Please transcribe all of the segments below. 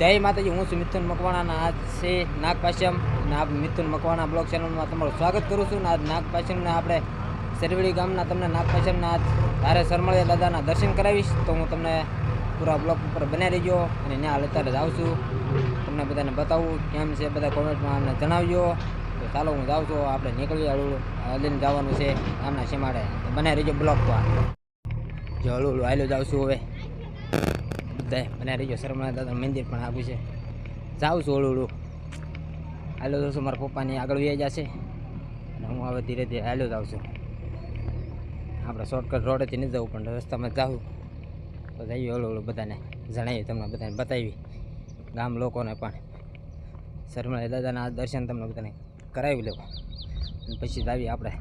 જય માતાજી, હું છું મિથુન મકવાણાના આજ છે નાગપાશ્યમ અને આ મિથુન મકવાણા બ્લોગ ચેનલમાં તમારું સ્વાગત કરું છું અને આજ નાગપાશ્યમને આપણે સરવડી ગામના તમને નાગપાશ્યમના આજ તારે સરમળિયા દાદાના દર્શન કરાવીશ. તો હું તમને પૂરા બ્લોક ઉપર બનાવી રહીજો અને ત્યાં અત્યારે જાઉં છું. તમને બધાને બતાવું કેમ છે બધા કોમેન્ટમાં અમને જણાવજો. તો ચાલો હું જાઉં છું, આપણે નીકળીએ હળવું લઈને જવાનું છે ગામના સીમાડે બનાવી રહીજો બ્લોક પર જો હળું હળું આવેલું જાઉં છું હવે. બધા મને રહીજો શરમણા દાદા મંદિર પણ આવ્યું છે. જાઉં છું ઓળું ઓળું હાલો જશું મારા પપ્પાની આગળ વ્યાજ જશે? અને હું હવે ધીરે ધીરે હાલો જાઉં છું. આપણે શોર્ટકટ રોડેથી નહીં જવું, પણ રસ્તામાં જાઉં. તો જઈએ ઓળું ઓળું બધાને. જણાવી તમને બધાને બતાવી ગામ લોકોને પણ. શરમણા દાદાના દર્શન તમને બધાને કરાવી લેવું. અને પછી જ આવીએ આપણે.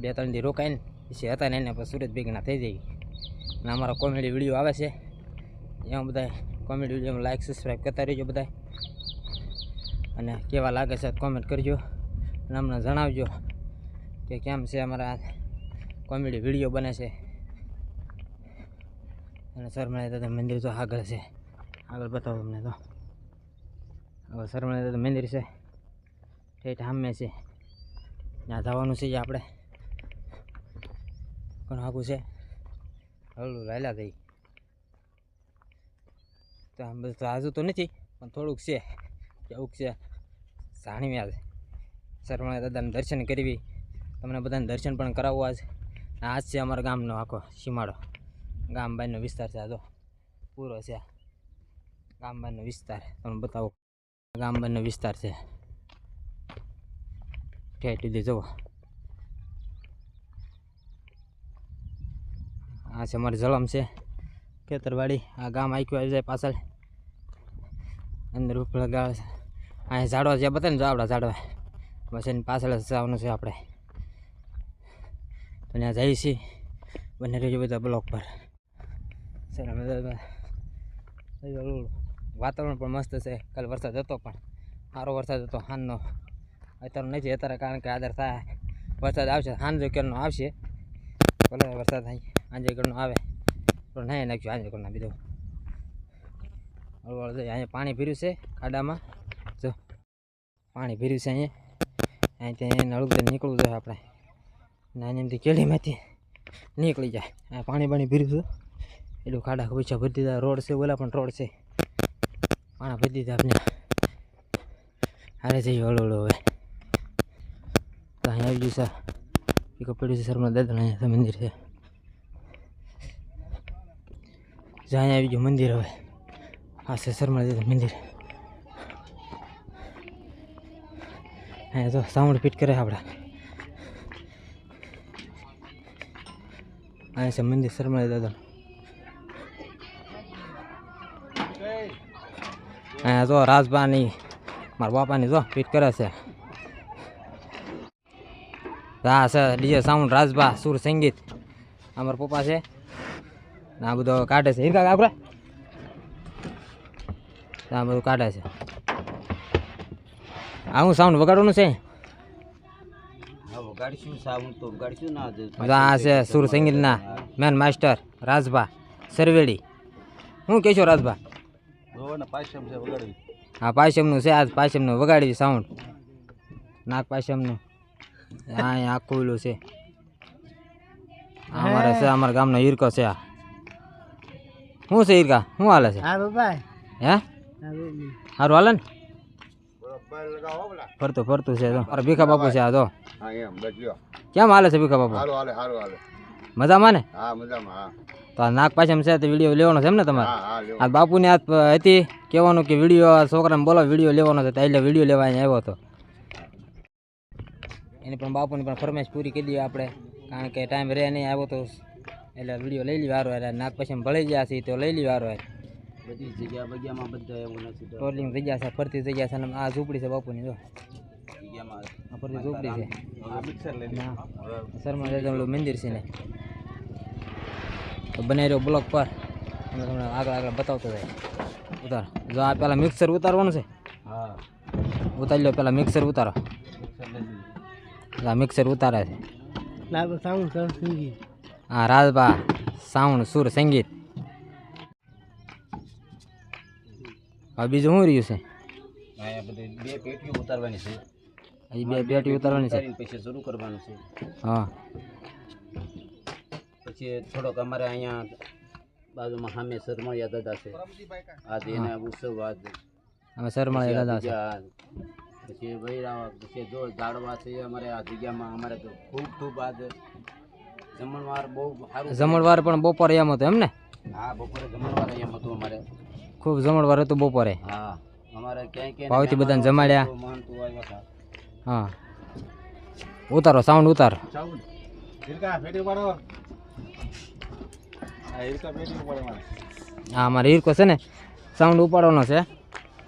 બે ત્રણ દી રોકાઈને. પછી હતા ને એને પછી સુરત ભેગના થઈ જઈએ. અને અમારા કોમેડી વીડિયો આવે છે. એમાં બધા કોમેડી વિડીયોમાં લાઇક સબસ્ક્રાઈબ કરતા રહેજો બધા અને કેવા લાગે છે કોમેન્ટ કરજો. અને અમને જણાવજો કે કેમ છે અમારા કોમેડી વીડિયો બને છે. અને સરમણા દાદા મંદિર તો આગળ છે. આગળ બતાવો તમને તો. હવે સરમણા દાદા મંદિર છે. ઠેઠ સામે છે. ત્યાં જવાનું છે આપણે. પણ આગું છે. હલું લાયલા થઈ. આજુ તો નથી, પણ થોડુંક છે. કેવું છે. જાણવી છે સરવણા દાદાને દર્શન કરવી. તમને બધાને દર્શન પણ કરાવવું આજ. આજ છે અમારા ગામનો આખો સીમાડો. ગામ બાજુનો વિસ્તાર છે આ તો પૂરો છે. ગામબાઈનો વિસ્તાર. તમને બતાવો. ગામ બાજુનો વિસ્તાર છે. ઠેઠ સુધી જવો આ છે અમારી જલમ છે. ખેતરવાડી. આ ગામ આખ્યું આવી જાય પાછળ. અંદર ઉપર ગાળ છે. અહીંયા ઝાડવા જે બતાવે ને આપણા ઝાડવા. બસ એની પાછળ જવાનું છે આપણે. તો ત્યાં જઈએ છીએ. બંને રહીએ બધા બ્લોક પર. વાતાવરણ પણ મસ્ત છે. કાલે વરસાદ હતો પણ સારો વરસાદ હતો, હાનનો. અત્યારે નથી, અત્યારે કારણ કે આદર થાય વરસાદ આવશે હાંજો કેરનો આવશે. ભલે વરસાદ થાય આંજેગઢનો આવે. તો નહીં નાખ્યું આંજેગઢના બીજું. હળવળ જાય. અહીંયા પાણી ભર્યું છે ખાડામાં. જો, પાણી ભર્યું છે અહીંયા. અહીંથી નળું નીકળવું જોઈએ આપણે. નાની એમથી કેળીમાંથી નીકળી જાય. આ પાણી પાણી ભર્યું છે. એટલું ખાડા પૈસા ભરી દીધા. રોડ છે, ઓલા પણ રોડ છે. પાણા ભરી દીધા આપણે. હારે જઈએ હળવું હળવું હવે. તો અહીંયા આવી ગયું છે. પીકો પડ્યું છે શર્મા દાદા અહીંયા મંદિર છે. જ્યાં આવી ગયું મંદિર હવે. આ શર્મા દાદા મંદિર અહીંયા તો સાઉન્ડ ફિટ કરે આપણા અહીંયા છે મંદિર શર્મા દાદા અહીંયા જો રાજભાની મારા બાપાની જો ફિટ કરે છે હા સર ડીજે સાઉન્ડ રાજભા સુર સંગીત અમારા પપ્પા છે આ બધો કાઢે છે હિરકા કાકરા આ બધું કાઢે છે. આ હું સાઉન્ડ વગાડવાનું છે? હા વગાડીશું સાઉન્ડ તો વગાડીશું ના જ આ છે સુર સંગીતના મેન માસ્ટર રાજભા સરવેડી. હું કહેશો રાજભા? ને પાછમ છે વગાડવી. હા પાયસમનું છે આજ પાયસમનું વગાડી સાઉન્ડ. નાગ પાયસમનું. હા અહીંયા આખું ઓલું છે. અમારે છે અમારા ગામનો ઈરકો છે આ. શું છે ઈરકા શું હાલે છે? હા બાપા હે? સારું હાલે ને? ફરતું ફરતું છે તો. અરે ભીખા બાપુ છે આ તો. કેમ હાલે છે ભીખા બાપુ? મજામાં ને? હા મજામાં તો આ નાક પાછમ છે તો વીડિયો લેવાનો છે એમ ને તમારે? આ બાપુની હાથ હતી કહેવાનું કે વીડિયો છોકરાને બોલો વીડિયો લેવાનો છે એટલે વીડિયો લેવા અહીંયા આવ્યો હતો. એની પણ બાપુની પણ ફરમાઈશ પૂરી કરી દઈએ આપણે. કારણ કે ટાઈમ રહે નહીં આવ્યો તો એટલે વીડિયો લઈ લઈ વારો નાગ પછી ભળી ગયા છે તો લઈ લઈ વારો બધી જગ્યા બગ્યામાં બધા એવું નથી તો. ટોલિંગ જગ્યા છે ફરતી જગ્યા છે અને આ ઝૂંપડી છે બાપુની જો. આ ફરતી ઝૂંપડી છે. શર્મા મંદિર છે ને. તો બનાવી રહ્યો બ્લોક પર. તમને આગળ આગળ બતાવતો જાય. ઉતાર. જો આ પહેલાં મિક્સર ઉતારવાનું છે. હા. ઉતારી લો પહેલાં મિક્સર ઉતારો. આ મિક્સર ઉતારે છે. હા રાજભા સાઉન્ડ સુર સંગીત. હવે બીજું શું રહ્યું છે? બે પેટીઓ ઉતારવાની છે. હજી બે પેટી ઉતારવાની છે? પછી શરૂ કરવાનું છે. હા. પછી થોડોક અમારે અહીંયા બાજુમાં સામે શરમાળિયા દાદા છે. આજ એના ઉત્સવ આજ. અમે સરમાળે દાદા છે. પછી વૈરા પછી જો ઝાડવા છે અમારે આ જગ્યામાં અમારે તો ખૂબ ખૂબ આજ જમણવાર બહુ સારું જમણવાર પણ બપોરે એમ હતું એમ ને? હા બપોરે જમણવાર એમ હતું અમારે. ખૂબ જમણવાર હતું બપોરે. હા અમારે ક્યાંય ક્યાંય ભાવથી બધાને જમાડ્યા. હા. ઉતારો સાઉન્ડ ઉતાર. હા અમારે હિરકો છે ને સાઉન્ડ ઉપાડવાનો છે.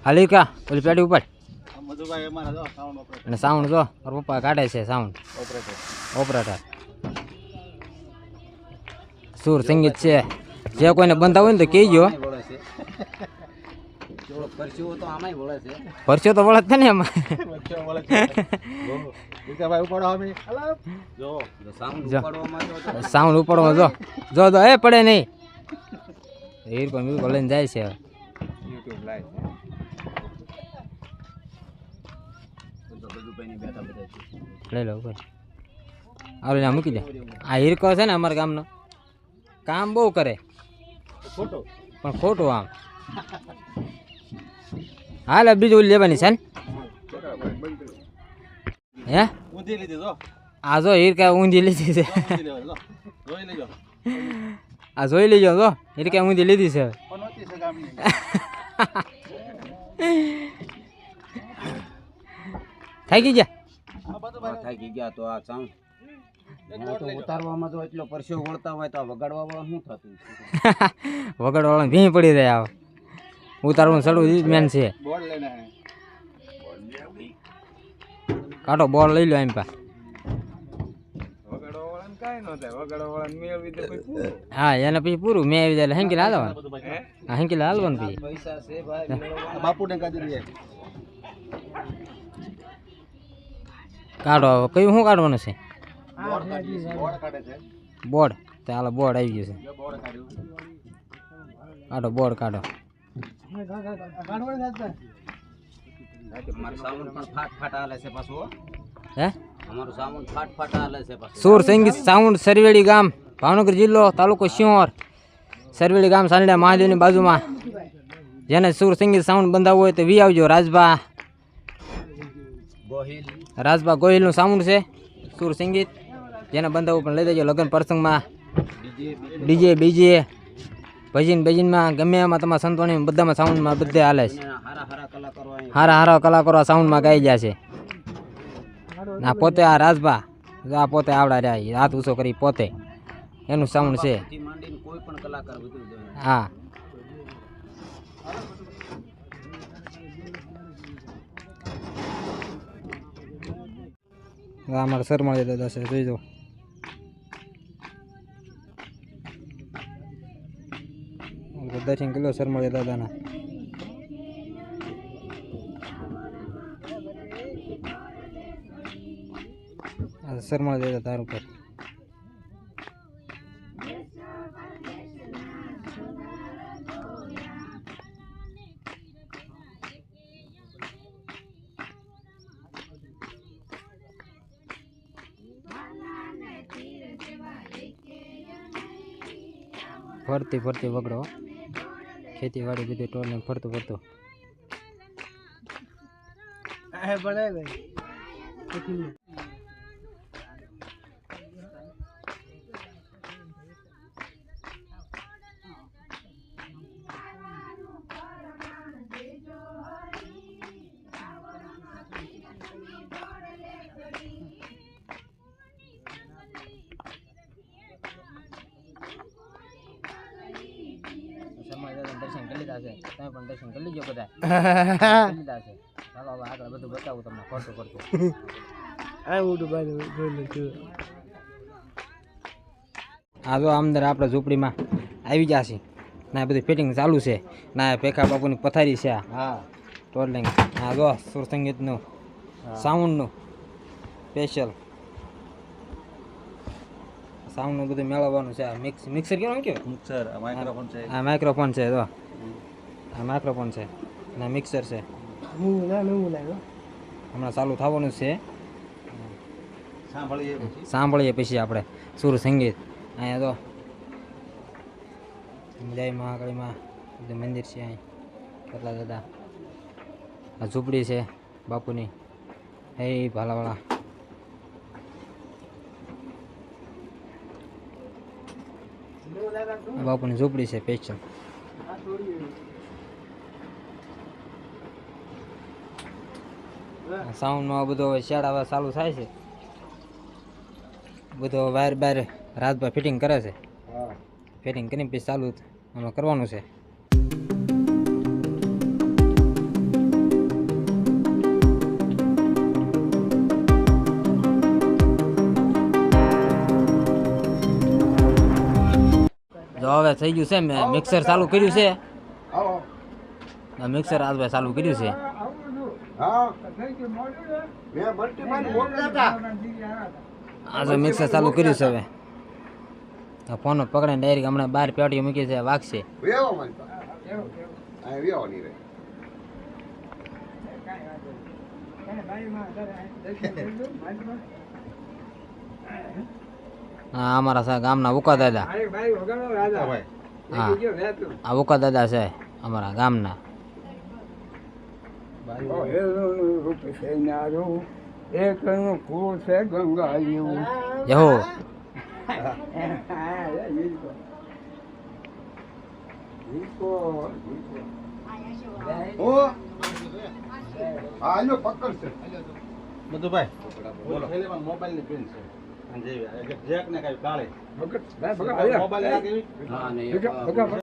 હાલ હીરકા પેલી પેટી ઉપાડ. અને સાઉન્ડ જો મારા પપ્પા કાઢે છે સાઉન્ડ ઓપરેટર સુર સંગીત છે. જે કોઈને બનતા હોય ને તો કહેજો. આમાંય વળે છે. થોડો તો આમાંય વળે છે. પરસ્યો તો વળત ને એમાં જો સાઉન્ડ જો. ઉપાડવામાં તો સાઉન્ડ ઉપાડવામાં જો. જો જો એ પડે નહીં. હીરકો મીરકો લઈને જાય છે હવે. બધું બેઠા બધા છે. લઈ લો ઉપર ત્યાં મૂકી દે. આ હીરકો છે ને અમારા ગામનો. કામ બહુ કરે. પણ ખોટું આમ. હાલ બીજું લેવાની છે ને. હે? આ જો હીરકા ઊંધી લીધી છે. આ જોઈ લેજો જો હીરકા ઊંધી લીધી છે. થાકી ગયા? થાકી ગયા તો આ તો ઉતારવામાં તો એટલો પરસેવો વળતા હોય તો વગાડવા વાળા શું થતું? વગડ વાળા ભીં પડી રહ્યા આવે. ઉતારવાનું ચડવું જ મેન છે. કાઢો બોલ લઈ લો એમ પા. હા એને પછી પૂરું મેં આવી જાય એટલે હેંકી હાલવાનું. હા? હેંકી હાલવાનું પછી. પૈસા છે ભાઈ બાપુને કાઢો હવે. કયું શું કાઢવાનું છે? બોર્ડ ચાલો છે. બોર્ડ તો હાલો બોર્ડ આવી ગયું છે. કાઢો બોર્ડ કાઢો. સુર સંગીત સાઉન્ડ સરવેડી ગામ ભાવનગર જિલ્લો તાલુકો સિંહોર. સરવેડી ગામ સાંડડા મહાદેવની બાજુમાં. જેને સુર સંગીત સાઉન્ડ બંધાવવું હોય તો વી આવજો રાજભા. ગોહિલ. રાજભા ગોહિલનું સાઉન્ડ છે સુર સંગીત જેને બંધાવવું પણ લઈ દેજો લગ્ન પ્રસંગમાં. ડીજે બીજે. ભજન ભજનમાં ગમે એમાં તમારા સંતોની બધામાં સાઉન્ડમાં બધે હાલે છે. હારા હારા કલાકારો સાઉન્ડમાં ગાઈ જાય છે. આ પોતે આ રાજભા આ પોતે આવડા રહ્યા હાથ ઊંચો કરી પોતે. એનું સાઉન્ડ છે. હા. અમારે સરમાળી દાદા છે જોઈ જો દર્શન કિલો સરમાળી દાદાના સરમાળી દાદા તારું ઉપર ફરતી ફરતી વગડો ખેતીવાડી બધું ટોલને ફરતું ફરતું. દર્શન લીધા છે. તમે પણ દર્શન કરી લીજો બધા. લીધા છે. ચાલો હવે આગળ બધું બતાવું તમને ફરતું ફરતું આ જો આમદાર આપણે ઝૂંપડીમાં આવી ગયા છે ના બધી ફિટિંગ ચાલુ છે. ના ભેખા બાપુની પથારી છે હા. ટોટલિંગ હા જો સુર સંગીતનું સાઉન્ડનું સ્પેશિયલ સાઉન્ડનું બધું મેળવવાનું છે મિક્સ મિક્સર કેવું કેવું મિક્સર માઇક્રોફોન છે આ માઇક્રોફોન છે જો. આ માઇક્રોફોન છે ના મિક્સર છે. હું ના નવું લાવ્યો. હમણાં ચાલુ થવાનું છે. સાંભળીએ સાંભળીએ પછી આપણે. સુર સંગીત. અહીંયા તો જય મહાકાળીમાં. બધું મંદિર છે અહીં. કેટલા દાદા આ ઝૂંપડી છે બાપુની. હે ભાલાવાળા. બાપુની ઝૂંપડી છે પેશન સાઉન્ડનો આ બધો શેડ હવે ચાલુ થાય છે. બધો વાયર બાયર રાતભર ફિટિંગ કરે છે. ફિટિંગ કરીને પછી ચાલુ આમાં કરવાનું છે. હવે થઈ ગયું છે મેં મિક્સર ચાલુ કર્યું છે. મિક્સર આજભાઈ ચાલુ કર્યું છે. આજે મિક્સર ચાલુ કર્યું છે હવે. આ ફોન પકડે ડાયરેક્ટ હમણાં બહાર પેટીઓ મૂકી છે વાગશે. વેવો મારી હા અમારા સા ગામના ઉકા દાદા. હા આ ઉકા દાદા છે અમારા ગામના એક છે ગંગા જેવું યહો. ઓ હા આલો પકડ છે. બધું ભાઈ મોબાઈલની પિન છે. અને જે જેક ને કઈ કાળે મોબાઈલ